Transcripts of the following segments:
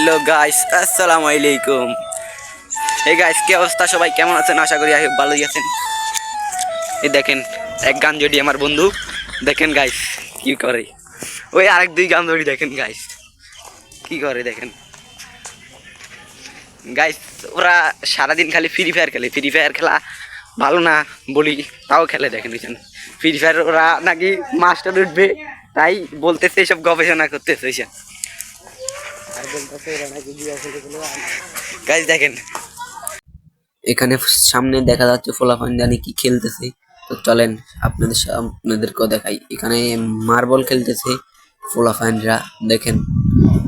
Hello guys আসসালামু আলাইকুম এই গাইস কি অবস্থা? সবাই কেমন আছেন? আশা করি ভালোই আছেন। এই দেখেন, এক গান জড়ি আমার বন্ধু। দেখেন গাইস কি করে? ওই আরেক দুই গান জড়ি দেখেন গাইস কি করে দেখেন? গাইস ওরা সারাদিন খালি ফ্রি ফায়ার খেলে। ফ্রি ফায়ার খেলা ভালো না, বলি, তাও খেলে দেখেন, বুঝছেন? ফ্রি ফায়ার ওরা নাকি মাস্টার উঠবে, তাই বলতেছে, এসব গবেষণা করতেছে গাইস দেখেন। এখানে সামনে দেখা যাচ্ছে ফোলাফান জানি কি খেলতেছে। তো চলেন, আপনাদের আপনাদেরকেও দেখাই। এখানে মার্বল খেলতেছে ফোলাফানরা। দেখেন,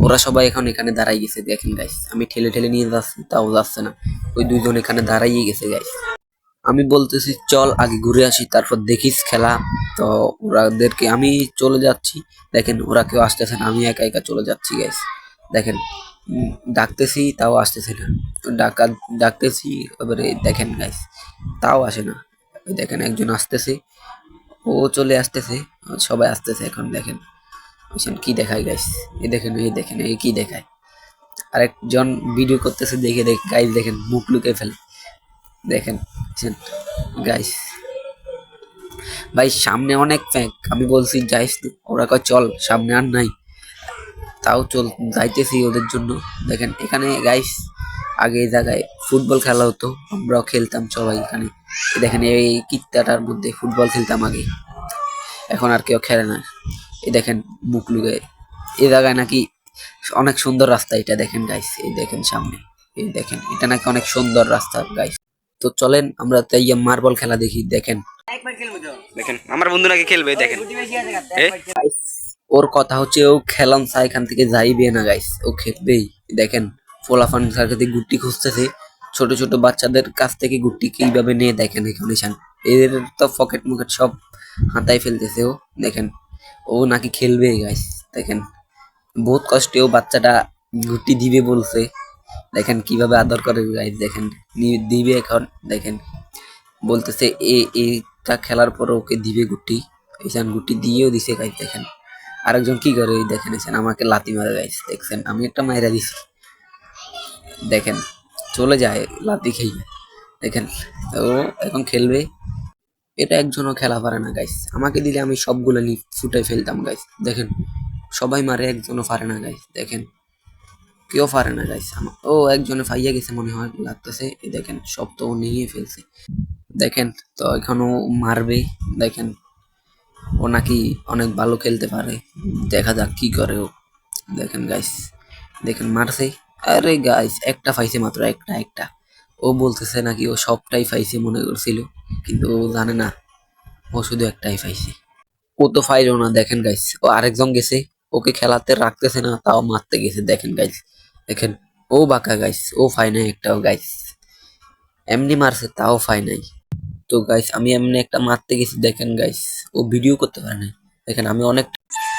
ওরা সবাই এখন এখানে দাঁড়াই গেছে। দেখেন গাইস আমি ঠেলে ঠেলে নিয়ে যাচ্ছি, তাও যাচ্ছে না। ওই দুইজন এখানে দাঁড়াইয়ে গেছে গাইস আমি বলতেছি, চল, আগে ঘুরে আসি, তারপর দেখিস খেলা। তো ওরাদেরকে আমি চলে যাচ্ছি। দেখেন, ওরা কেউ আসতেছে না, আমি একা একা চলে যাচ্ছি গাইস দেখেন ডাকতেছি, তাও আসতেছে না। ডাকা, ডাকতেছি, এবারে দেখেন গাইস তাও আসে না। দেখেন, একজন আসতেছে, ও চলে আসতেছে, সবাই আসতেছে এখন, দেখেন। বুঝছেন, কি দেখায় গাইস এ দেখেন এই দেখেন এই কি দেখায়? আরেকজন ভিডিও করতেছে, দেখে দেখে গাইস দেখেন, মুখ লুকে ফেলে। দেখেন গাইস ভাই, সামনে অনেক ফ্যাক আমি বলছি যাইস। ওরা কয়, চল, সামনে আর নাই। তাও চল যাইতেছি ওদের জন্য। দেখেন এখানে গাইস আগে এই জায়গায় ফুটবল খেলা হতো আমরাও খেলতাম সবাই এখানে। দেখেন এই কিত্তাটার মধ্যে ফুটবল খেলতাম আগে। এখন আর কেউ খেলে না। এই দেখেন মুখ লুকে এই জায়গায় নাকি অনেক সুন্দর রাস্তা এটা দেখেন গাইস এই দেখেন সামনে। এই দেখেন এটা নাকি অনেক সুন্দর রাস্তা গাইস তো চলেন আমরা তাই মার্বল খেলা দেখি দেখেন। দেখেন আমার বন্ধু নাকি খেলবে দেখেন। এ? ওর কথা হচ্ছে, ও খেলাম চা এখান থেকে যাইবে না গাইস ও খেলবেই দেখেন ফোলাফান সার্কাতে গুটি খুঁজতেছে। ছোট ছোট বাচ্চাদের কাছ থেকে গুটি কীভাবে নিয়ে, দেখেন এখানে শান। এদের তো পকেট মুকেট সব হাতায় ফেলতেছে ও। দেখেন, ও নাকি খেলবে গাইস দেখেন, বহুত কষ্টে ও বাচ্চাটা গুটি দিবে বলছে। দেখেন, কীভাবে আদর করে গাইস দেখেন দিবে এখন। দেখেন, বলতেছে, এ এটা খেলার পর ওকে দিবে গুটি। এইখান গুটি দিয়েও দিছে গাইস দেখেন আরেকজন কি করে? এই দেখেন এসেন আমাকে লাতি মারে গাইস দেখছেন? আমি একটা মাইরা দিছি। দেখেন, চলে যায় লাতি খেয়ে দেখেন, ও এখন খেলবে। এটা একজনও খেলা পারে না গাইস আমাকে দিলে আমি সবগুলো ফুটে ফেলতাম গাইস দেখেন, সবাই মারে, একজনও পারে না গাইস দেখেন, কেউ পারে না গাইস ও একজনে ফাইয়া গেছে, মনে হয়, লাগতেছে। দেখেন, সব তো নিয়ে ফেলছে। দেখেন, তো এখনও মারবে। দেখেন ও নাকি অনেক ভালো খেলতে পারে। দেখা যাক কি করে ও। দেখেন গাইস দেখেন মারছে। আরে গাইস একটা পাইছে মাত্র একটা একটা। ও বলতেছে নাকি ও সবটাই পাইছে মনে করছিল, কিন্তু ও জানে না। ও শুধু একটাই পাইছে ও তো ফাইলও না, দেখেন গাইস ও আরেকজন গেছে। ওকে খেলাতে রাখতেছে না, তাও মারতে গেছে, দেখেন গাইস দেখেন, ও বাঁকা গাইস ও ফাই নাই একটাও গাইস এমনি মারছে, তাও ফাই নাই তো গাইস আমি এমনি একটা মারতে গেছি, দেখেন গাইস ও ভিডিও করতে পারে না দেখেন আমি অনেক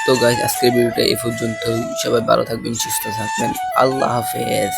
তো গাইস আজকের ভিডিওটা এ পর্যন্ত সবাই ভালো থাকবেন, সুস্থ থাকবেন। আল্লাহ হাফেজ।